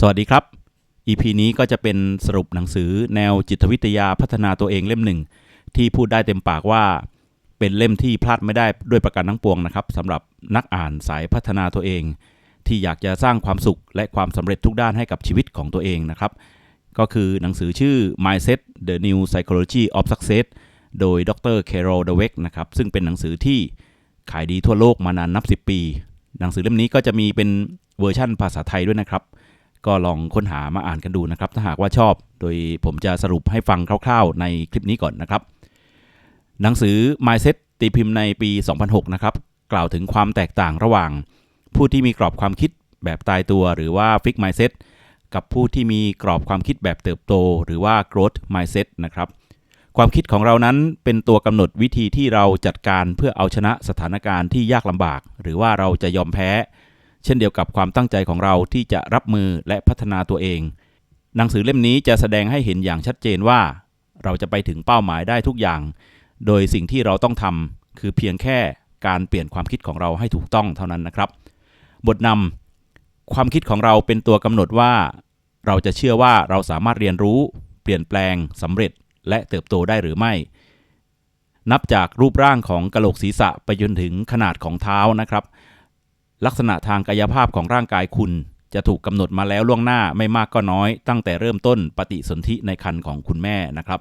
สวัสดีครับ EP นี้ก็จะเป็นสรุปหนังสือแนวจิตวิทยาพัฒนาตัวเองเล่มหนึ่ง ที่พูดได้เต็มปากว่า เป็นเล่มที่พลาดไม่ได้ด้วยประการทั้งปวงนะครับสำหรับนักอ่านสายพัฒนาตัวเอง ที่อยากจะสร้างความสุขและความสำเร็จทุกด้านให้กับชีวิตของตัวเองนะครับ ก็คือหนังสือชื่อ Mindset The New Psychology of Success โดยดร Carol Dweck นะครับซึ่งเป็นหนังสือที่ขายดีทั่วโลกมานานนับ 10 ปี หนังสือเล่มนี้ก็จะมีเป็นเวอร์ชั่นภาษาไทยด้วยนะครับ ก็ลองค้นหามาอ่านกันดูนะครับ ถ้าหากว่าชอบ โดยผมจะสรุปให้ฟังคร่าวๆ ในคลิปนี้ก่อนนะครับ หนังสือ Mindset ตีพิมพ์ในปี 2006 นะครับ กล่าวถึงความแตกต่างระหว่าง ผู้ที่มีกรอบความคิดแบบตายตัว หรือว่า Fix Mindset กับผู้ที่มีกรอบความคิดแบบเติบโต หรือว่า Growth Mindset นะครับ ความคิดของเรานั้นเป็นตัวกำหนดวิธีที่เราจัดการเพื่อเอาชนะสถานการณ์ที่ยากลำบาก หรือว่าเราจะยอมแพ้ เช่นเดียวกับความตั้งใจของเราที่จะรับมือและพัฒนาตัวเอง หนังสือเล่มนี้จะแสดงให้เห็นอย่างชัดเจนว่า เราจะไปถึงเป้าหมายได้ทุกอย่าง โดยสิ่งที่เราต้องทำคือเพียงแค่การเปลี่ยนความคิดของเราให้ถูกต้องเท่านั้นนะครับ บทนำความคิดของเราเป็นตัวกำหนดว่า เราจะเชื่อว่าเราสามารถเรียนรู้ เปลี่ยนแปลงสำเร็จและเติบโตได้หรือไม่ นับจากรูปร่างของกะโหลกศีรษะไปจนถึงขนาดของเท้านะครับ ลักษณะทางกายภาพของร่างกายคุณ จะถูกกำหนดมาแล้วล่วงหน้าไม่มากก็น้อย ตั้งแต่เริ่มต้นปฏิสนธิในครรภ์ของคุณแม่นะครับ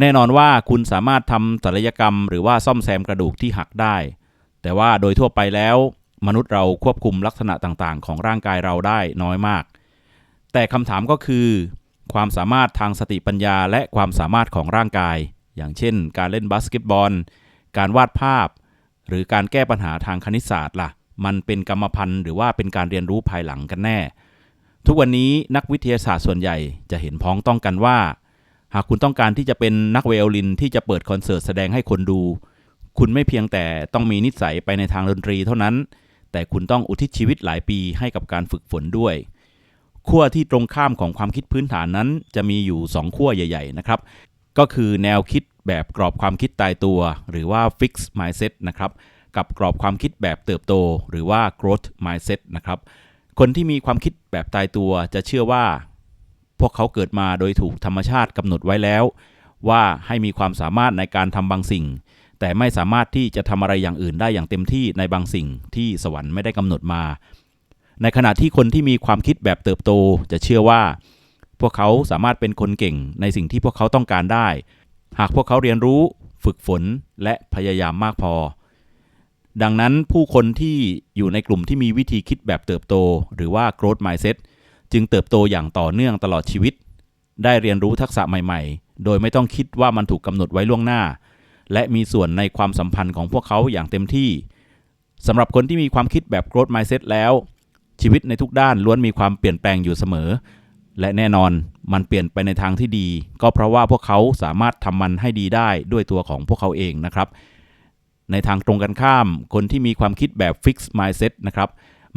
แน่นอนว่าคุณสามารถทำศัลยกรรม หรือว่าซ่อมแซมกระดูกที่หักได้ แต่ว่าโดยทั่วไปแล้ว มนุษย์เราควบคุมลักษณะต่างๆ ของร่างกายเราได้น้อยมาก แต่คำถามก็คือ ความสามารถทางสติปัญญาและความสามารถของร่างกาย อย่างเช่น การเล่นบาสเกตบอล การวาดภาพ หรือการแก้ปัญหาทางคณิตศาสตร์ล่ะ มันเป็นกรรมพันธุ์หรือว่าเป็นการเรียนรู้ภายหลังกันแน่ ทุกวันนี้นักวิทยาศาสตร์ส่วนใหญ่จะเห็นพ้องต้องกันว่า หากคุณต้องการที่จะเป็นนักไวโอลินที่จะเปิดคอนเสิร์ตแสดงให้คนดู คุณไม่เพียงแต่ต้องมีนิสัยไปในทางดนตรีเท่านั้น แต่คุณต้องอุทิศชีวิตหลายปีให้กับการฝึกฝนด้วยขั้วที่ตรงข้ามของความคิดพื้นฐานนั้นจะมีอยู่ 2 ขั้วใหญ่ ๆ นะครับ ก็คือแนวคิดแบบกรอบความคิดตายตัว หรือว่า fix mindset นะครับ กับกรอบความคิดแบบเติบโต หรือว่า growth mindset นะครับ คนที่มีความคิดแบบตายตัวจะเชื่อว่า พวกเขาเกิดมาโดยถูกธรรมชาติกำหนดไว้แล้ว ว่าให้มีความสามารถในการทำบางสิ่ง แต่ไม่สามารถที่จะทำอะไรอย่างอื่นได้อย่างเต็มที่ในบางสิ่งที่สวรรค์ไม่ได้กำหนดมา ในขณะที่คนที่มีความคิดแบบเติบโตจะเชื่อว่า พวกเขาสามารถเป็นคนเก่งในสิ่งที่พวกเขาต้องการได้ หากพวกเขาเรียนรู้ ฝึกฝนและพยายามมากพอ ดังนั้นผู้คนที่อยู่ในกลุ่มที่มีวิธีคิดแบบเติบโต หรือว่า growth mindset จึงเติบโตอย่างต่อเนื่องตลอดชีวิต ได้เรียนรู้ทักษะใหม่ๆ โดยไม่ต้องคิดว่ามันถูกกำหนดไว้ล่วงหน้า และมีส่วนในความสัมพันธ์ของพวกเขาอย่างเต็มที่สำหรับคนที่มีความคิดแบบ growth mindset แล้ว ชีวิตในทุกด้านล้วนมีความเปลี่ยนแปลงอยู่เสมอ และแน่นอนมันเปลี่ยนไปในทางที่ดี ก็เพราะว่าพวกเขาสามารถทำมันให้ดีได้ด้วยตัวของพวกเขาเองนะครับ ในทางตรงกันข้าม คนที่มีความคิดแบบ fix mindset นะครับ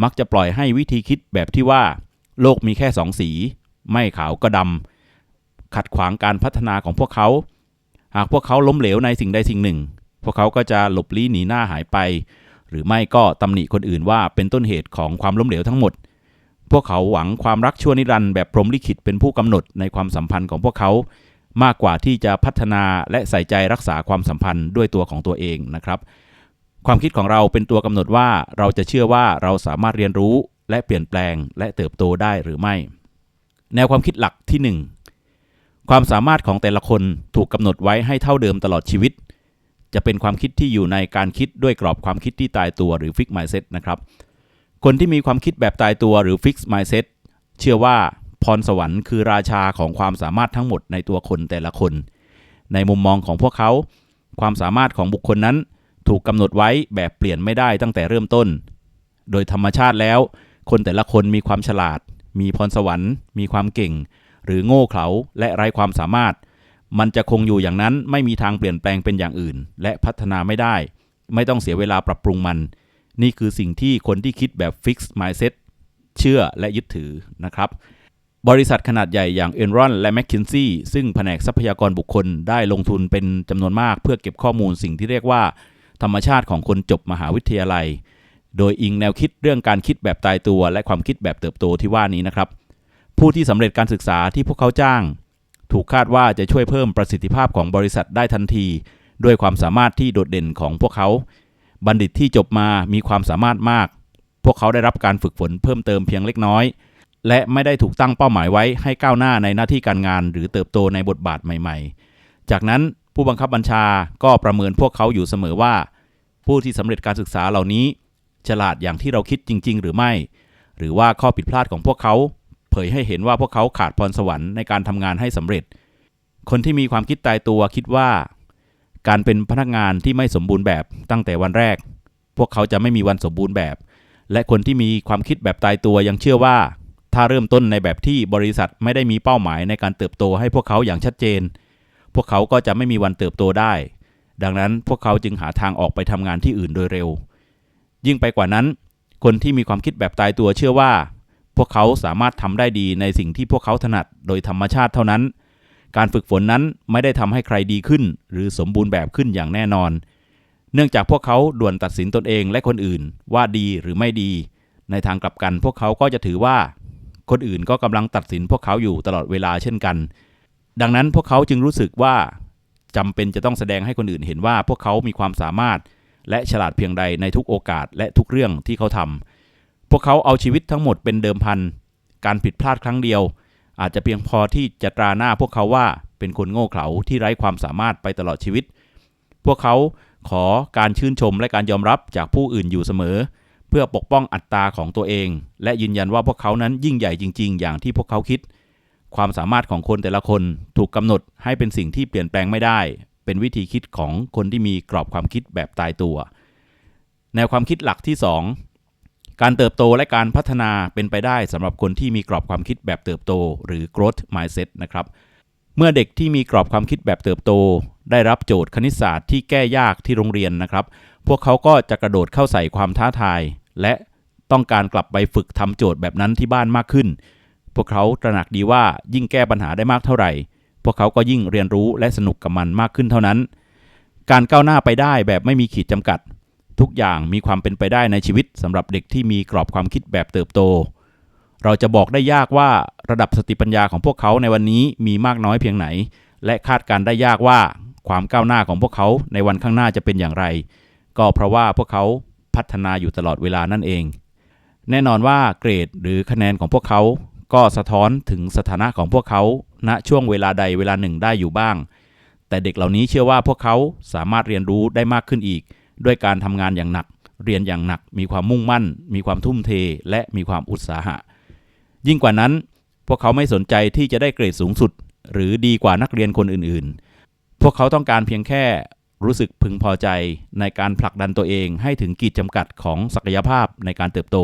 มักจะปล่อยให้วิธีคิดแบบที่ว่า โลกมีแค่สองสี ไม่ขาวก็ดำขัดขวางการพัฒนาของพวกเขา หากพวกเขาล้มเหลวในสิ่งใดสิ่งหนึ่ง พวกเขาก็จะหลบลี้หนีหน้าหายไป หรือไม่ก็ตำหนิคนอื่นว่าเป็นต้นเหตุของความล้มเหลวทั้งหมด พวกเขาหวังความรักชั่วนิรันดร์แบบพรหมลิขิตเป็นผู้กำหนดในความสัมพันธ์ของพวกเขา มากกว่าที่จะพัฒนาและใส่ใจรักษาความสัมพันธ์ด้วยตัวของตัวเองนะครับ ความคิดของเราเป็นตัวกำหนดว่าเราจะเชื่อว่าเราสามารถเรียนรู้และเปลี่ยนแปลงและเติบโตได้หรือไม่ แนวความคิดหลักที่ 1 ความสามารถของแต่ละคนถูกกำหนดไว้ให้เท่าเดิมตลอดชีวิต จะเป็นความคิดที่อยู่ในการคิดด้วยกรอบความคิดที่ตายตัวหรือ fix mindset นะครับ คนที่มีความคิดแบบตายตัวหรือ fix mindset เชื่อว่า พรสวรรค์คือราชาของความสามารถทั้งหมดในตัวคนแต่ละคน ในมุมมองของพวกเขา ความสามารถของบุคคลนั้น ถูกกำหนดไว้แบบเปลี่ยนไม่ได้ตั้งแต่เริ่มต้น โดยธรรมชาติแล้ว คนแต่ละคนมีความฉลาด มีพรสวรรค์ มีความเก่ง หรือโง่เขลาและไร้ความสามารถ มันจะคงอยู่อย่างนั้นไม่มีทางเปลี่ยนแปลงเป็นอย่างอื่น และพัฒนาไม่ได้ ไม่ต้องเสียเวลาปรับปรุงมัน นี่คือสิ่งที่คนที่คิดแบบ fixed mindset เชื่อและยึดถือนะครับ บริษัทขนาดใหญ่อย่าง Enron และ McKinsey ซึ่งแผนกทรัพยากรบุคคลได้ลงทุนเป็นจำนวนมากเพื่อเก็บข้อมูลสิ่งที่เรียกว่า ธรรมชาติของคนจบมหาวิทยาลัย โดยอิงแนวคิดเรื่องการคิดแบบตายตัว และความคิดแบบเติบโตที่ว่านี้นะครับ ผู้ที่สำเร็จการศึกษาที่พวกเขาจ้าง ถูกคาดว่าจะช่วยเพิ่มประสิทธิภาพของบริษัทได้ทันที ด้วยความสามารถที่โดดเด่นของพวกเขา บัณฑิตที่จบมามีความสามารถมาก พวกเขาได้รับการฝึกฝนเพิ่มเติมเพียงเล็กน้อย และไม่ได้ถูกตั้งเป้าหมายไว้ให้ก้าวหน้าในหน้าที่การงาน หรือเติบโตในบทบาทใหม่ ๆ จากนั้นผู้บังคับบัญชาก็ประเมินพวกเขาอยู่เสมอว่า ผู้ที่สำเร็จการศึกษาเหล่านี้ ฉลาดอย่างที่เราคิดจริง ๆ หรือไม่ หรือว่าข้อผิดพลาดของพวกเขา เผยให้เห็นว่าพวกเขาขาดพรสวรรค์ในการทำงานให้สำเร็จ คนที่มีความคิดตายตัวคิดว่า การเป็นพนักงานที่ไม่สมบูรณ์แบบตั้งแต่วันแรก พวกเขาจะไม่มีวันสมบูรณ์แบบ และคนที่มีความคิดแบบตายตัวยังเชื่อว่า ถ้าเริ่มต้นในแบบที่บริษัทไม่ได้มีเป้าหมายในการเติบโตให้พวกเขาอย่างชัดเจน พวกเขาก็จะไม่มีวันเติบโตได้ ดังนั้นพวกเขาจึงหาทางออกไปทำงานที่อื่นโดยเร็ว ยิ่งไปกว่านั้น คนที่มีความคิดแบบตายตัวเชื่อว่า พวกเขาสามารถทำได้ดีในสิ่งที่พวกเขาถนัดโดยธรรมชาติเท่านั้น การฝึกฝนนั้นไม่ได้ทำให้ใครดีขึ้น หรือสมบูรณ์แบบขึ้นอย่างแน่นอน เนื่องจากพวกเขาด่วนตัดสินตนเองและคนอื่น ว่าดีหรือไม่ดี ในทางกลับกันพวกเขาก็จะถือว่า คนอื่นก็กำลังตัดสินพวกเขาอยู่ตลอดเวลาเช่นกัน ดังนั้นพวกเขาจึงรู้สึกว่าจำเป็นจะต้องแสดงให้คนอื่นเห็นว่าพวกเขามีความสามารถ และฉลาดเพียงใดในทุกโอกาสและทุกเรื่องที่เขาทำพวกเขาเอาชีวิตทั้งหมดเป็นเดิมพัน การผิดพลาดครั้งเดียว อาจจะเพียงพอที่จะตราหน้าพวกเขาว่าเป็นคนโง่เขลาที่ไร้ความสามารถไปตลอดชีวิต พวกเขาขอการชื่นชมและการยอมรับจากผู้อื่นอยู่เสมอเพื่อปกป้องอัตตาของตัวเอง และยืนยันว่าพวกเขานั้นยิ่งใหญ่จริง ๆ อย่างที่พวกเขาคิด ความสามารถของคนแต่ละคนถูกกำหนดให้เป็นสิ่งที่เปลี่ยนแปลงไม่ได้ เป็นวิธีคิดของคนที่มีกรอบความคิดแบบตายตัว แนวความคิดหลักที่ 2 การเติบโตและการพัฒนาเป็นไปได้สำหรับคนที่มีกรอบความคิดแบบเติบโต หรือ growth mindset นะครับเมื่อเด็กที่มีกรอบความคิดแบบเติบโต ได้รับโจทย์คณิตศาสตร์ที่แก้ยากที่โรงเรียนนะครับ พวกเขาก็จะกระโดดเข้าใส่ความท้าทาย และต้องการกลับไปฝึกทำโจทย์แบบนั้นที่บ้านมากขึ้น พวกเขาตระหนักดีว่ายิ่งแก้ปัญหาได้มากเท่าไหร่ พวกเขาก็ยิ่งเรียนรู้และสนุกกับมันมากขึ้นเท่านั้น การก้าวหน้าไปได้แบบไม่มีขีดจำกัด ทุกอย่างมีความเป็นไปได้ในชีวิตสำหรับเด็กที่มีกรอบความคิดแบบเติบโต เราจะบอกได้ยากว่าระดับสติปัญญาของพวกเขาในวันนี้มีมากน้อยเพียงไหน และคาดการได้ยากว่าความก้าวหน้าของพวกเขาในวันข้างหน้าจะเป็นอย่างไร ก็เพราะว่าพวกเขา พัฒนาอยู่ตลอดเวลานั่นเอง แน่นอนว่าเกรดหรือคะแนนของพวกเขา ก็สะท้อนถึงสถานะของพวกเขาณช่วงเวลาใดเวลาหนึ่งได้อยู่บ้าง แต่เด็กเหล่านี้เชื่อว่าพวกเขาสามารถเรียนรู้ได้มากขึ้นอีก ด้วยการทำงานอย่างหนัก เรียนอย่างหนัก มีความมุ่งมั่น มีความทุ่มเท และมีความอุตสาหะ ยิ่งกว่านั้น พวกเขาไม่สนใจที่จะได้เกรดสูงสุด หรือดีกว่านักเรียนคนอื่นๆ พวกเขาต้องการเพียงแค่ รู้สึกพึงพอใจในการผลักดันตัวเองให้ถึงขีดจำกัดของศักยภาพในการเติบโต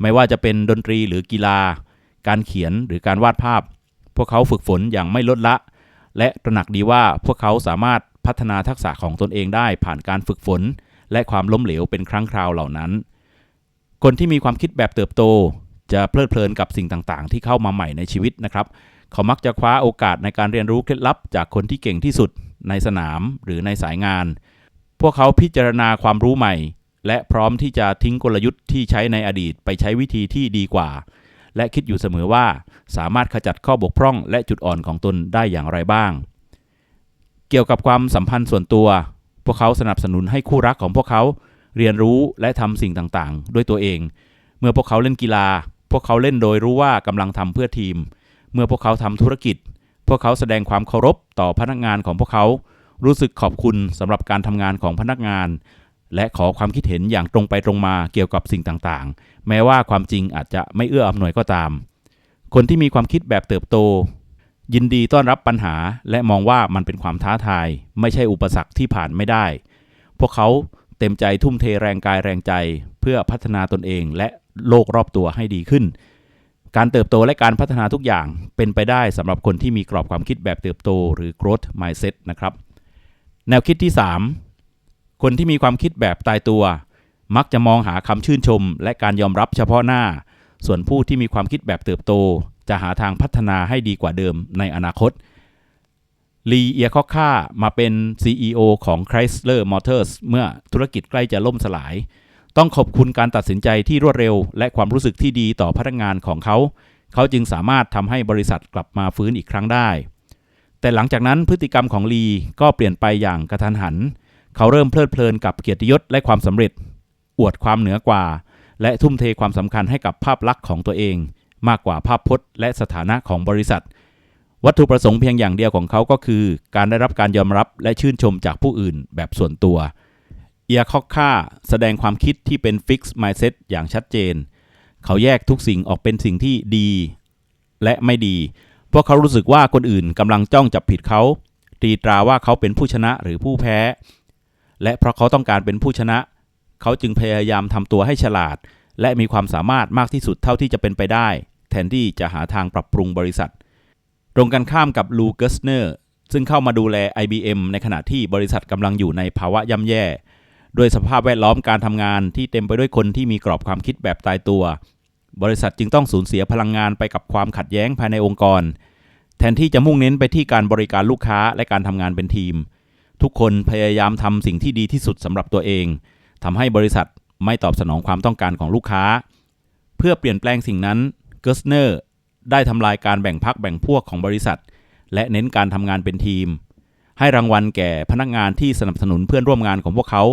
ไม่ว่าจะเป็นดนตรีหรือกีฬา การเขียนหรือการวาดภาพ พวกเขาฝึกฝนอย่างไม่ลดละ และตระหนักดีว่าพวกเขาสามารถพัฒนาทักษะของตนเองได้ผ่านการฝึกฝน และความล้มเหลวเป็นครั้งคราวเหล่านั้น คนที่มีความคิดแบบเติบโต จะเพลิดเพลินกับสิ่งต่างๆ ที่เข้ามาใหม่ในชีวิตนะครับ เขามักจะคว้าโอกาสในการเรียนรู้เคล็ดลับจากคนที่เก่งที่สุด ในสนามหรือในสายงาน พวกเขาพิจารณาความรู้ใหม่ และพร้อมที่จะทิ้งกลยุทธ์ที่ใช้ในอดีตไปใช้วิธีที่ดีกว่า และคิดอยู่เสมอว่าสามารถขจัดข้อบกพร่องและจุดอ่อนของตนได้อย่างไรบ้าง เกี่ยวกับความสัมพันธ์ส่วนตัว พวกเขาสนับสนุนให้คู่รักของพวกเขาเรียนรู้และทำสิ่งต่างๆ ด้วยตัวเอง เมื่อพวกเขาเล่นกีฬา พวกเขาเล่นโดยรู้ว่ากำลังทำเพื่อทีม เมื่อพวกเขาทำธุรกิจ พวกเขาแสดงความเคารพต่อพนักงานของพวกเขา รู้สึกขอบคุณสำหรับการทำงานของพนักงาน และขอความคิดเห็นอย่างตรงไปตรงมาเกี่ยวกับสิ่งต่างๆ แม้ว่าความจริงอาจจะไม่เอื้ออำนวยก็ตาม คนที่มีความคิดแบบเติบโต ยินดีต้อนรับปัญหา และมองว่ามันเป็นความท้าทาย ไม่ใช่อุปสรรคที่ผ่านไม่ได้ พวกเขาเต็มใจทุ่มเทแรงกายแรงใจ เพื่อพัฒนาตนเองและโลกรอบตัวให้ดีขึ้น การเติบโตและการพัฒนาทุกอย่างเป็นไปได้สำหรับคนที่มีกรอบความคิดแบบเติบโตหรือ growth mindset นะครับ แนวคิดที่ 3 คนที่มีความคิดแบบตายตัว มักจะมองหาคำชื่นชม และการยอมรับเฉพาะหน้า ส่วนผู้ที่มีความคิดแบบเติบโต จะหาทางพัฒนาให้ดีกว่าเดิมในอนาคตลีเอียคอค่ามาเป็น CEO ของ Chrysler Motors เมื่อธุรกิจใกล้จะล่มสลาย ต้องขอบคุณการตัดสินใจที่รวดเร็ว และความรู้สึกที่ดีต่อพนักงานของเขา เขาจึงสามารถทำให้บริษัทกลับมาฟื้นอีกครั้งได้ แต่หลังจากนั้นพฤติกรรมของลีก็เปลี่ยนไปอย่างกระทันหัน เขาเริ่มเพลิดเพลินกับเกียรติยศและความสำเร็จ อวดความเหนือกว่า และทุ่มเทความสำคัญให้กับภาพลักษณ์ของตัวเอง มากกว่าภาพพจน์ และสถานะของบริษัท วัตถุประสงค์เพียงอย่างเดียวของเขาก็คือ การได้รับการยอมรับและชื่นชมจากผู้อื่นแบบส่วนตัว เอียคอกค่าแสดงความคิดที่เป็นฟิกซ์มายเซ็ตอย่างชัดเจน เขาแยกทุกสิ่งออกเป็นสิ่งที่ดี และไม่ดีเพราะเขารู้สึกว่าคนอื่นกำลังจ้องจับผิดเขาตีตราว่าเขาเป็นผู้ชนะหรือผู้แพ้ และเพราะเขาต้องการเป็นผู้ชนะ เขาจึงพยายามทำตัวให้ฉลาด และมีความสามารถมากที่สุดเท่าที่จะเป็นไปได้ แทนที่จะหาทางปรับปรุงบริษัท ตรงกันข้ามกับลูเกสเนอร์ซึ่งเข้ามาดูแล IBM ในขณะที่บริษัทกำลังอยู่ในภาวะย่ำแย่ ด้วยสภาพแวดล้อมการทำงานที่เต็มไปด้วยคนที่มีกรอบความคิดแบบตายตัว บริษัทจึงต้องสูญเสียพลังงานไปกับความขัดแย้งภายในองค์กร แทนที่จะมุ่งเน้นไปที่การบริการลูกค้าและการทำงานเป็นทีม ทุกคนพยายามทำสิ่งที่ดีที่สุดสำหรับตัวเองทำให้บริษัทไม่ตอบสนองความต้องการของลูกค้า เพื่อเปลี่ยนแปลงสิ่งนั้นเกสเนอร์ได้ทำลายการแบ่งพักแบ่งพวกของบริษัท และเน้นการทำงานเป็นทีม ให้รางวัลแก่พนักงานที่สนับสนุนเพื่อนร่วมงานของพวกเขา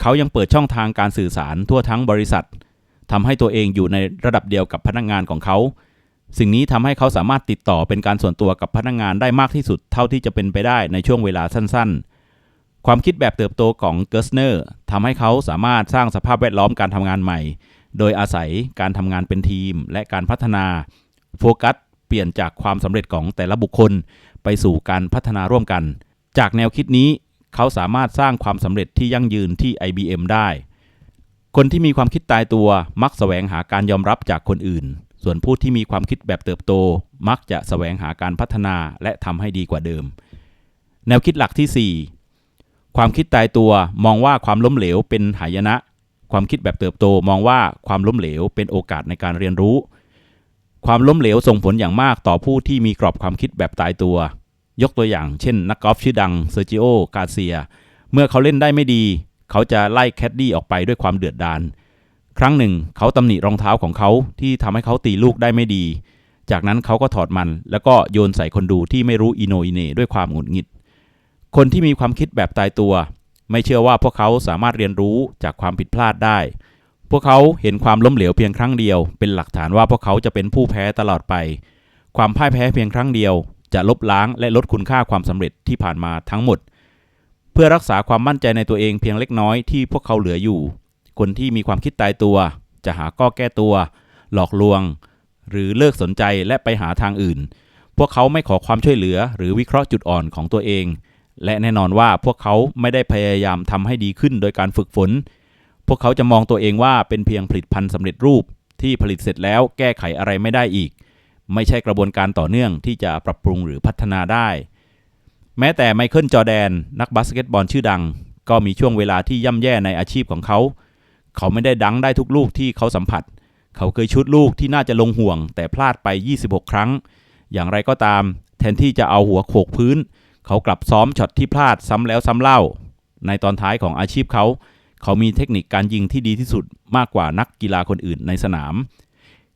เขายังเปิดช่องทางการสื่อสารทั่วทั้งบริษัททำให้ตัวเองอยู่ในระดับเดียวกับพนักงานของเขา สิ่งนี้ทำให้เขาสามารถติดต่อเป็นการส่วนตัวกับพนักงานได้มากที่สุดเท่าที่จะเป็นไปได้ในช่วงเวลาสั้น ๆ ความคิดแบบเติบโตของเกอร์สเนอร์ทำให้เขาสามารถสร้างสภาพแวดล้อมการทำงานใหม่ โดยอาศัยการทำงานเป็นทีม และการพัฒนาโฟกัสเปลี่ยนจากความสำเร็จของแต่ละบุคคล ไปสู่การพัฒนาร่วมกัน จากแนวคิดนี้ เขาสามารถสร้างความสำเร็จที่ยั่งยืนที่ IBM ได้ คนที่มีความคิดตายตัวมักแสวงหาการยอมรับจากคนอื่น ส่วนผู้ที่มีความคิดแบบเติบโต มักจะแสวงหาการพัฒนาและทำให้ดีกว่าเดิม แนวคิดหลักที่ 4 ความคิดตายตัวมองว่าความล้มเหลวเป็นหายนะ ความคิดแบบเติบโตมองว่าความล้มเหลวเป็นโอกาสในการเรียนรู้ ความล้มเหลวส่งผลอย่างมากต่อผู้ที่มีกรอบความคิดแบบตายตัว ยกตัวอย่างเช่น นักกอล์ฟชื่อดังเซอร์จิโอกาเซีย เมื่อเขาเล่นได้ไม่ดี เขาจะไล่แคดดี้ออกไปด้วยความเดือดดาล ครั้งหนึ่งเขาตำหนิรองเท้าของเขาที่ทำให้เขาตีลูกได้ไม่ดี จากนั้นเขาก็ถอดมัน แล้วก็โยนใส่คนดูที่ไม่รู้อิโนอิเนด้วยความหงุดหงิด คนที่มีความคิดแบบตายตัว ไม่เชื่อว่าพวกเขาสามารถเรียนรู้จากความผิดพลาดได้ พวกเขาเห็นความล้มเหลวเพียงครั้งเดียว เป็นหลักฐานว่าพวกเขาจะเป็นผู้แพ้ตลอดไป ความพ่ายแพ้เพียงครั้งเดียว จะลบล้างและลดคุณค่าความสำเร็จที่ผ่านมาทั้งหมด เพื่อรักษาความมั่นใจในตัวเองเพียงเล็กน้อยที่พวกเขาเหลืออยู่ คนที่มีความคิดตายตัว จะหาก้อแก้ตัว หลอกลวง หรือเลิกสนใจและไปหาทางอื่น พวกเขาไม่ขอความช่วยเหลือ หรือวิเคราะห์จุดอ่อนของตัวเอง และแน่นอนว่าพวกเขาไม่ได้พยายามทำให้ดีขึ้นโดยการฝึกฝน พวกเขาจะมองตัวเองว่าเป็นเพียงผลิตภัณฑ์สำเร็จรูปที่ผลิตเสร็จแล้วแก้ไขอะไรไม่ได้อีก ไม่ใช่กระบวนการต่อเนื่องที่จะปรับปรุงหรือพัฒนาได้ แม้แต่ไมเคิลจอแดน นักบาสเกตบอลชื่อดัง ก็มีช่วงเวลาที่ย่ำแย่ในอาชีพของเขา เขาไม่ได้ดังได้ทุกลูกที่เขาสัมผัส เขาเคยชุดลูกที่น่าจะลงห่วง แต่พลาดไป 26 ครั้ง อย่างไรก็ตาม แทนที่จะเอาหัวโขกพื้น เขากลับซ้อมช็อตที่พลาดซ้ำแล้วซ้ำเล่า ในตอนท้ายของอาชีพเขา เขามีเทคนิคการยิงที่ดีที่สุดมากกว่านักกีฬาคนอื่นในสนาม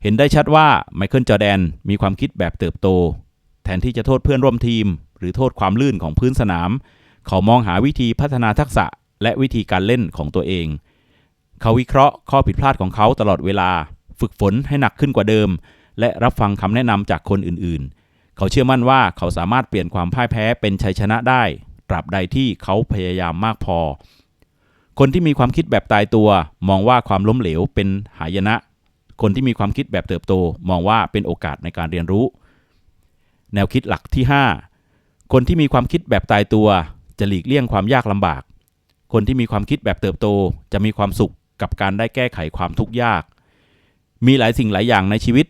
เห็นได้ชัดว่าไมเคิลจอแดนมีความคิดแบบเติบโต แทนที่จะโทษเพื่อนร่วมทีม หรือโทษความลื่นของพื้นสนาม เขามองหาวิธีพัฒนาทักษะและวิธีการเล่นของตัวเอง เขาวิเคราะห์ข้อผิดพลาดของเขาตลอดเวลา ฝึกฝนให้หนักขึ้นกว่าเดิม และรับฟังคำแนะนำจากคนอื่นๆ เขาเชื่อมั่นว่าเขาสามารถเปลี่ยนความพ่ายแพ้เป็นชัยชนะได้ ตราบใดที่เขาพยายามมากพอ คนที่มีความคิดแบบตายตัว มองว่าความล้มเหลวเป็นหายนะ คนที่มีความคิดแบบเติบโตมองว่าเป็นโอกาสในการเรียนรู้ แนวคิดหลักที่ 5 คนที่มีความคิดแบบตายตัว จะหลีกเลี่ยงความยากลำบาก คนที่มีความคิดแบบเติบโต จะมีความสุขกับการได้แก้ไขความทุกข์ยาก มีหลายสิ่งหลายอย่างในชีวิต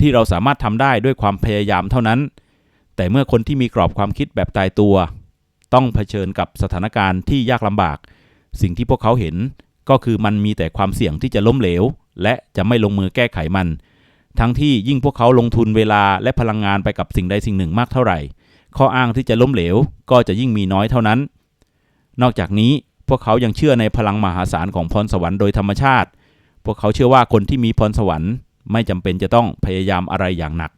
ที่เราสามารถทำได้ด้วยความพยายามเท่านั้น แต่เมื่อคนที่มีกรอบความคิดแบบตายตัว ต้องเผชิญกับสถานการณ์ที่ยากลำบาก สิ่งที่พวกเขาเห็นก็คือมันมีแต่ความเสี่ยงที่จะล้มเหลว และจะไม่ลงมือแก้ไขมัน ทั้งที่ยิ่งพวกเขาลงทุนเวลาและพลังงานไปกับสิ่งใดสิ่งหนึ่งมากเท่าไหร่ ข้ออ้างที่จะล้มเหลวก็จะยิ่งมีน้อยเท่านั้น นอกจากนี้พวกเขายังเชื่อในพลังมหาศาลของพรสวรรค์โดยธรรมชาติ พวกเขาเชื่อว่าคนที่มีพรสวรรค์ไม่จำเป็นจะต้องพยายามอะไรอย่างหนัก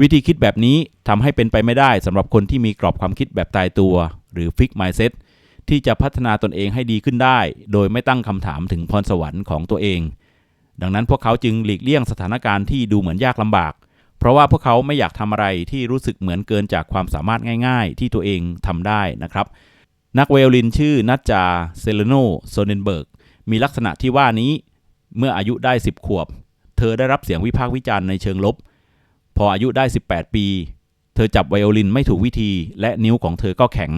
วิธีคิดแบบนี้ทำให้เป็นไปไม่ได้สำหรับคนที่มีกรอบความคิดแบบตายตัว หรือ Fix Mindset ที่จะพัฒนาตนเองให้ดีขึ้นได้ โดยไม่ตั้งคำถามถึงพรสวรรค์ของตัวเอง ดังนั้นพวกเขาจึงหลีกเลี่ยงสถานการณ์ที่ดูเหมือนยากลำบาก เพราะว่าพวกเขาไม่อยากทำอะไรที่รู้สึกเหมือนเกินจากความสามารถง่าย ๆ ที่ตัวเองทำได้นะครับ นักไวโอลินชื่อนัจจาเซเลโนโซเนนเบิร์กมีลักษณะที่ว่านี้เมื่ออายุได้ 10 ขวบ เธอได้รับเสียงวิพากษ์วิจารณ์ในเชิงลบ พออายุได้ 18 ปี เธอจับไวโอลินไม่ถูกวิธี และนิ้วของเธอก็แข็ง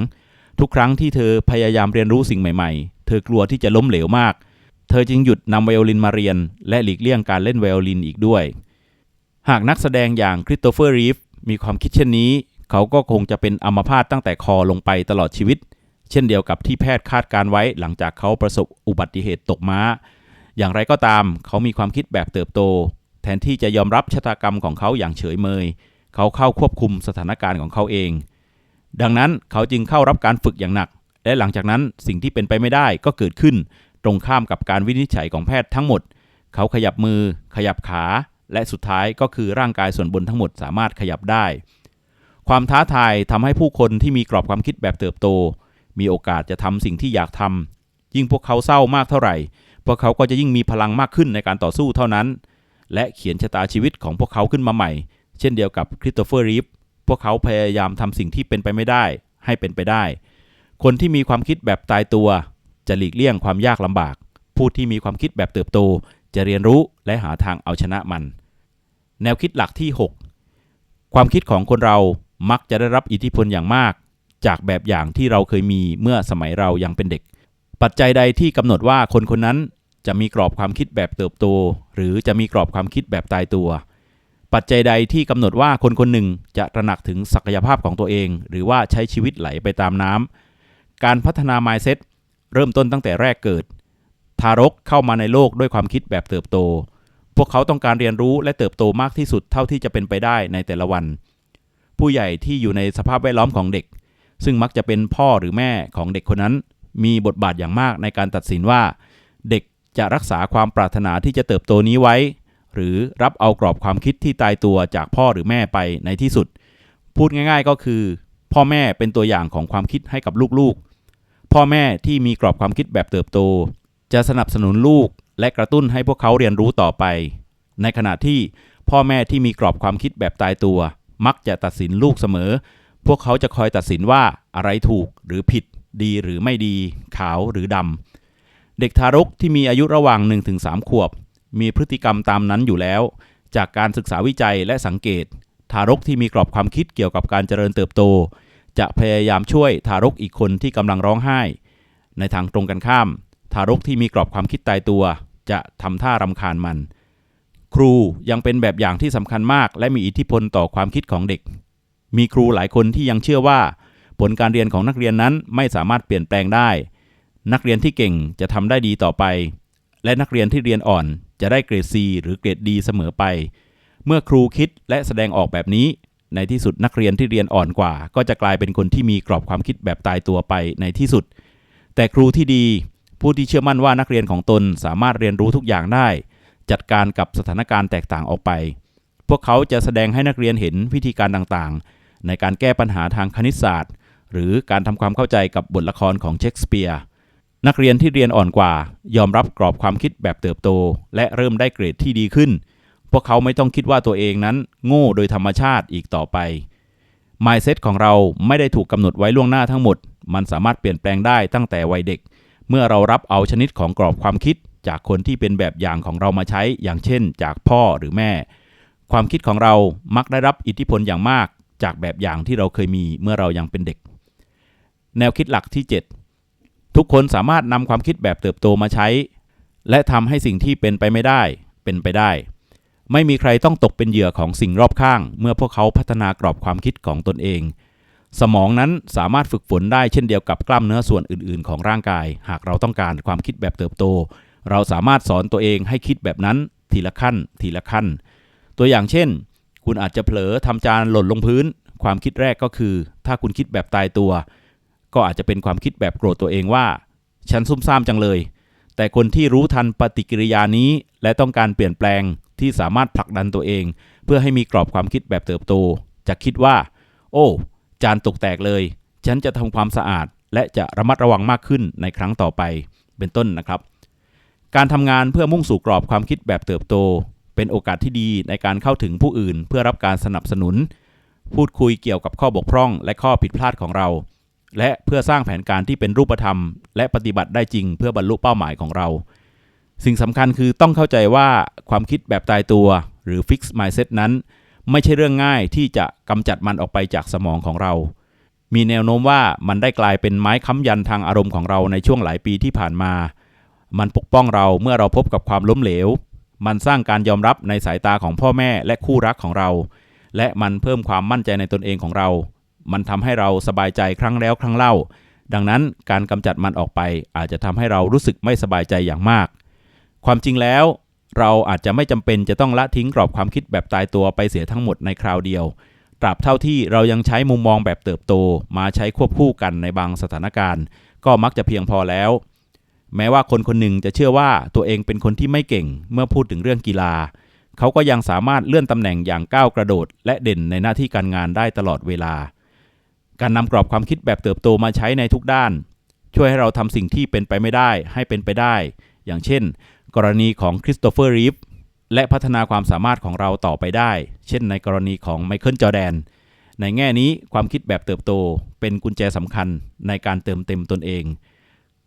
ทุกครั้งที่เธอพยายามเรียนรู้สิ่งใหม่ๆ เธอกลัวที่จะล้มเหลวมากเเธอจึงหยุดนำไวโอลินมาเรียน และหลีกเลี่ยงการเล่นไวโอลินอีกด้วย หากนักแสดงอย่างคริสโตเฟอร์รีฟมีความคิดเช่นนี้ เขาก็คงจะเป็นอัมพาตตั้งแต่คอลงไปตลอดชีวิต เช่นเดียวกับที่แพทย์คาดการไว้หลังจากเขาประสบอุบัติเหตุตกม้า อย่างไรก็ตาม เขามีความคิดแบบเติบโต แทนที่จะยอมรับชะตากรรมของเขาอย่างเฉยเมย เขาเข้าควบคุมสถานการณ์ของเขาเอง ดังนั้นเขาจึงเข้ารับการฝึกอย่างหนัก และหลังจากนั้นสิ่งที่เป็นไปไม่ได้ก็เกิดขึ้น ตรงข้ามกับการวินิจฉัยของแพทย์ทั้งหมด เขาขยับมือ ขยับขา และสุดท้ายก็คือร่างกายส่วนบนทั้งหมดสามารถขยับได้ ความท้าทายทำให้ผู้คนที่มีกรอบความคิดแบบเติบโต มีโอกาสจะทำสิ่งที่อยากทำยิ่งพวกเขาเศร้ามากเท่าไหร่ พวกเขาก็จะยิ่งมีพลังมากขึ้นในการต่อสู้เท่านั้น และเขียนชะตาชีวิตของพวกเขาขึ้นมาใหม่ เช่นเดียวกับคริสโตเฟอร์รีฟพวกเขาพยายามทำสิ่งที่เป็นไปไม่ได้ ให้เป็นไปได้ คนที่มีความคิดแบบตายตัว จะหลีกเลี่ยงความยากลำบาก ผู้ที่มีความคิดแบบเติบโต จะเรียนรู้และหาทางเอาชนะมัน แนวคิดหลักที่ 6 ความคิดของคนเรามักจะได้รับอิทธิพลอย่างมาก จากแบบอย่างที่เราเคยมีเมื่อสมัยเรายังเป็นเด็ก ปัจจัยใดที่กำหนดว่าคนคนนั้นจะมีกรอบความคิดแบบเติบโต หรือจะมีกรอบความคิดแบบตายตัว ปัจจัยใดที่กำหนดว่าคนคนหนึ่งจะตระหนักถึงศักยภาพของตัวเอง หรือว่าใช้ชีวิตไหลไปตามน้ำการพัฒนา mindset เริ่มต้นตั้งแต่แรกเกิด ทารกเข้ามาในโลกด้วยความคิดแบบเติบโต พวกเขาต้องการเรียนรู้และเติบโตมากที่สุดเท่าที่จะเป็นไปได้ในแต่ละวัน ผู้ใหญ่ที่อยู่ในสภาพแวดล้อมของเด็ก ซึ่งมักจะเป็นพ่อหรือแม่ของเด็กคนนั้น มีบทบาทอย่างมากในการตัดสินว่า เด็กจะรักษาความปรารถนาที่จะเติบโตนี้ไว้ หรือรับเอากรอบความคิดที่ตายตัวจากพ่อหรือแม่ไปในที่สุด พูดง่าย ๆ ก็คือ พ่อแม่เป็นตัวอย่างของความคิดให้กับลูกๆ พ่อแม่ที่มีกรอบความคิดแบบเติบโต จะสนับสนุนลูกและกระตุ้นให้พวกเขาเรียนรู้ต่อไป ในขณะที่พ่อแม่ที่มีกรอบความคิดแบบตายตัว มักจะตัดสินลูกเสมอ พวกเขาจะคอยตัดสินว่าอะไรถูกหรือผิด ดีหรือไม่ดี ขาวหรือดำเด็กทารกที่มีอายุระหว่าง 1-3 ขวบ มีพฤติกรรมตามนั้นอยู่แล้ว จากการศึกษาวิจัยและสังเกต ทารกที่มีกรอบความคิดเกี่ยวกับการเจริญเติบโต จะพยายามช่วยทารกอีกคนที่กำลังร้องไห้ ในทางตรงกันข้าม ทารกที่มีกรอบความคิดตายตัว จะทำท่ารำคาญมัน ครูยังเป็นแบบอย่างที่สำคัญมาก และมีอิทธิพลต่อความคิดของเด็ก มีครูหลายคนที่ยังเชื่อว่า ผลการเรียนของนักเรียนนั้นไม่สามารถเปลี่ยนแปลงได้ นักเรียนที่เก่งจะทำได้ดีต่อไป และนักเรียนที่เรียนอ่อนจะได้เกรด C หรือเกรดดีเสมอไป เมื่อครูคิดและแสดงออกแบบนี้ ในที่สุดนักเรียนที่เรียนอ่อนกว่า ก็จะกลายเป็นคนที่มีกรอบความคิดแบบตายตัวไปในที่สุด แต่ครูที่ดี ผู้ที่เชื่อมั่นว่านักเรียนของตนสามารถเรียนรู้ทุกอย่างได้ จัดการกับสถานการณ์แตกต่างออกไป พวกเขาจะแสดงให้นักเรียนเห็นวิธีการต่างๆ ในการแก้ปัญหาทางคณิตศาสตร์ หรือการทำความเข้าใจกับบทละครของเชคสเปียร์นักเรียนที่เรียนอ่อนกว่า ยอมรับกรอบความคิดแบบเติบโต และเริ่มได้เกรดที่ดีขึ้น พวกเขาไม่ต้องคิดว่าตัวเองนั้น โง่โดยธรรมชาติอีกต่อไป mindset ของเราไม่ได้ถูกกำหนดไว้ล่วงหน้าทั้งหมด มันสามารถเปลี่ยนแปลงได้ตั้งแต่วัยเด็ก เมื่อเรารับเอาชนิดของกรอบความคิด จากคนที่เป็นแบบอย่างของเรามาใช้ อย่างเช่น จากพ่อหรือแม่ ความคิดของเรามักได้รับอิทธิพลอย่างมาก จากแบบอย่างที่เราเคยมีเมื่อเรายังเป็นเด็ก แนวคิดหลักที่ 7 ทุกคนสามารถนำความคิดแบบเติบโตมาใช้ และทำให้สิ่งที่เป็นไปไม่ได้ เป็นไปได้ ไม่มีใครต้องตกเป็นเหยื่อของสิ่งรอบข้าง เมื่อพวกเขาพัฒนากรอบความคิดของตนเอง สมองนั้นสามารถฝึกฝนได้เช่นเดียวกับกล้ามเนื้อส่วนอื่น ๆ ของร่างกาย หากเราต้องการความคิดแบบเติบโต เราสามารถสอนตัวเองให้คิดแบบนั้น ทีละขั้น ทีละขั้น ตัวอย่างเช่น คุณอาจจะเผลอทำจานหล่นลงพื้น ความคิดแรกก็คือ ถ้าคุณคิดแบบตายตัว ก็อาจจะเป็นความคิดแบบโกรธตัวเองว่า ฉันซุ่มซ่ามจังเลยแต่คนที่รู้ทันปฏิกิริยานี้ และต้องการเปลี่ยนแปลง ที่สามารถผลักดันตัวเอง เพื่อให้มีกรอบความคิดแบบเติบโต จะคิดว่า โอ้ จานตกแตกเลย ฉันจะทำความสะอาด และจะระมัดระวังมากขึ้นในครั้งต่อไป เป็นต้นนะครับ การทำงานเพื่อมุ่งสู่กรอบความคิดแบบเติบโต เป็นโอกาสที่ดีในการเข้าถึงผู้อื่น เพื่อรับการสนับสนุน พูดคุยเกี่ยวกับข้อบกพร่อง และข้อผิดพลาดของเรา และเพื่อสร้างแผนการที่เป็นรูปธรรม และปฏิบัติได้จริง เพื่อบรรลุเป้าหมายของเรา สิ่งสำคัญคือต้องเข้าใจว่าความคิดแบบตายตัว หรือ fix mindset นั้น ไม่ใช่เรื่องง่ายที่จะกำจัดมันออกไปจากสมองของเรา มีแนวโน้มว่ามันได้กลายเป็นไม้ค้ำยันทางอารมณ์ของเราในช่วงหลายปีที่ผ่านมา มันปกป้องเราเมื่อเราพบกับความล้มเหลว มันสร้างการยอมรับในสายตาของพ่อแม่และคู่รักของเรา และมันเพิ่มความมั่นใจในตนเองของเรา มันทำให้เราสบายใจครั้งแล้วครั้งเล่า ดังนั้นการกำจัดมันออกไปอาจจะทำให้เรารู้สึกไม่สบายใจอย่างมาก ความจริงแล้ว เราอาจจะไม่จำเป็นจะต้องละทิ้งกรอบความคิดแบบตายตัวไปเสียทั้งหมดในคราวเดียว ตราบเท่าที่เรายังใช้มุมมองแบบเติบโต มาใช้ควบคู่กันในบางสถานการณ์ ก็มักจะเพียงพอแล้ว แม้ว่าคนคนหนึ่งจะเชื่อว่าตัวเองเป็นคนที่ไม่เก่งเมื่อพูดถึงเรื่องกีฬา เขาก็ยังสามารถเลื่อนตำแหน่งอย่างก้าวกระโดด และเด่นในหน้าที่การงานได้ตลอดเวลา การนำกรอบความคิดแบบเติบโตมาใช้ในทุกด้าน ช่วยให้เราทำสิ่งที่เป็นไปไม่ได้ให้เป็นไปได้ อย่างเช่น กรณีของคริสโตเฟอร์รีฟและพัฒนาความสามารถของเราต่อไปได้ เช่นในกรณีของไมเคิลจอแดน ในแง่นี้ความคิดแบบเติบโตเป็นกุญแจสำคัญในการเติมเต็มตนเอง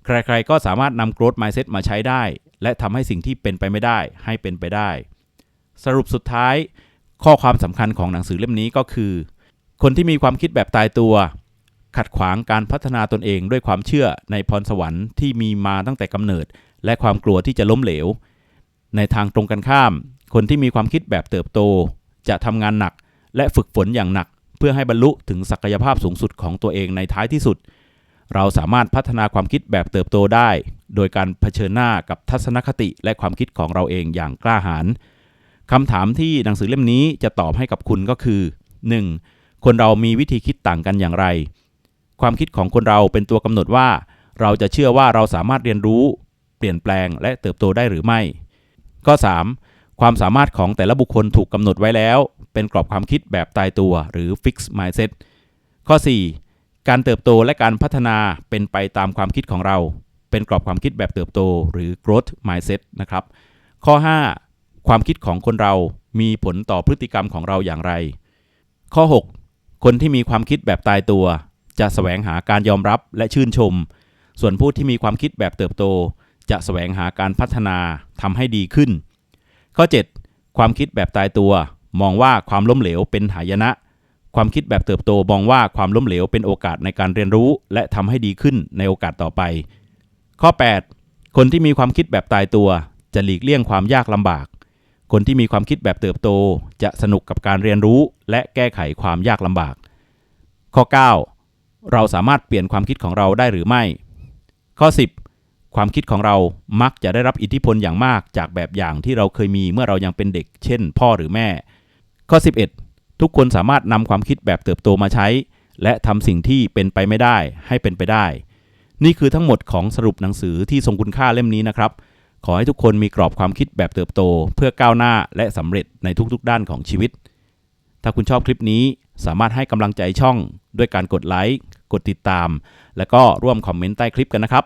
ใครๆก็สามารถนำ growth mindset มาใช้ได้ และทำให้สิ่งที่เป็นไปไม่ได้ให้เป็นไปได้ สรุปสุดท้าย ข้อความสำคัญของหนังสือเล่มนี้ก็คือ คนที่มีความคิดแบบตายตัว ขัดขวางการพัฒนาตนเองด้วยความเชื่อในพรสวรรค์ที่มีมาตั้งแต่กำเนิด และความกลัวที่จะล้มเหลว ในทางตรงกันข้าม คนที่มีความคิดแบบเติบโต จะทำงานหนัก และฝึกฝนอย่างหนัก เพื่อให้บรรลุถึงศักยภาพสูงสุดของตัวเองในท้ายที่สุด เราสามารถพัฒนาความคิดแบบเติบโตได้ โดยการเผชิญหน้ากับทัศนคติและความคิดของเราเองอย่างกล้าหาญคำถามที่หนังสือเล่มนี้จะตอบให้กับคุณก็คือ 1. คนเรามีวิธีคิดต่างกันอย่างไร ความคิดของคนเราเป็นตัวกำหนดว่า เราจะเชื่อว่าเราสามารถเรียนรู้ ปลี่ยนแปลงและเติบโตได้หรือไม่ ข้อ 3. ความสามารถของแต่ละบุคคลถูกกำหนดไว้แล้ว เป็นกรอบความคิดแบบตายตัวหรือ fixed mindset ข้อ 4. การเติบโตและการพัฒนาเป็นไปตามความคิดของเรา เป็นกรอบความคิดแบบเติบโตหรือ growth mindset นะครับ ข้อ 5. ความคิดของคนเรามีผลต่อพฤติกรรมของเราอย่างไร ข้อ 6. คนที่มีความคิดแบบตายตัว จะแสวงหาการยอมรับและชื่นชม ส่วนผู้ที่มีความคิดแบบเติบโต จะแสวงหาการพัฒนาทำให้ดีขึ้น ข้อ 7. ความคิดแบบตายตัว มองว่าความล้มเหลวเป็นหายนะ ความคิดแบบเติบโตมองว่าความล้มเหลวเป็นโอกาสในการเรียนรู้ และทำให้ดีขึ้นในโอกาสต่อไป ข้อ 8. คนที่มีความคิดแบบตายตัว จะหลีกเลี่ยงความยากลำบาก คนที่มีความคิดแบบเติบโต จะสนุกกับการเรียนรู้ และแก้ไขความยากลำบาก ข้อ 9. เราสามารถเปลี่ยนความคิดของเราได้หรือไม่ ข้อ 10. ความคิดของเรามักจะได้รับอิทธิพลอย่างมากจากแบบอย่างที่เราเคยมีเมื่อเรายังเป็นเด็ก เช่น พ่อหรือแม่ ข้อ 11. ทุกคนสามารถนำความคิดแบบเติบโตมาใช้ และทำสิ่งที่เป็นไปไม่ได้ให้เป็นไปได้ นี่คือทั้งหมดของสรุปหนังสือที่ทรงคุณค่าเล่มนี้นะครับ ขอให้ทุกคนมีกรอบความคิดแบบเติบโต เพื่อก้าวหน้าและสำเร็จในทุกๆ ด้านของชีวิต ถ้าคุณชอบคลิปนี้สามารถให้กำลังใจช่อง ด้วยการกดไลค์กดติดตาม และก็ร่วมคอมเมนต์ใต้คลิปกันนะครับ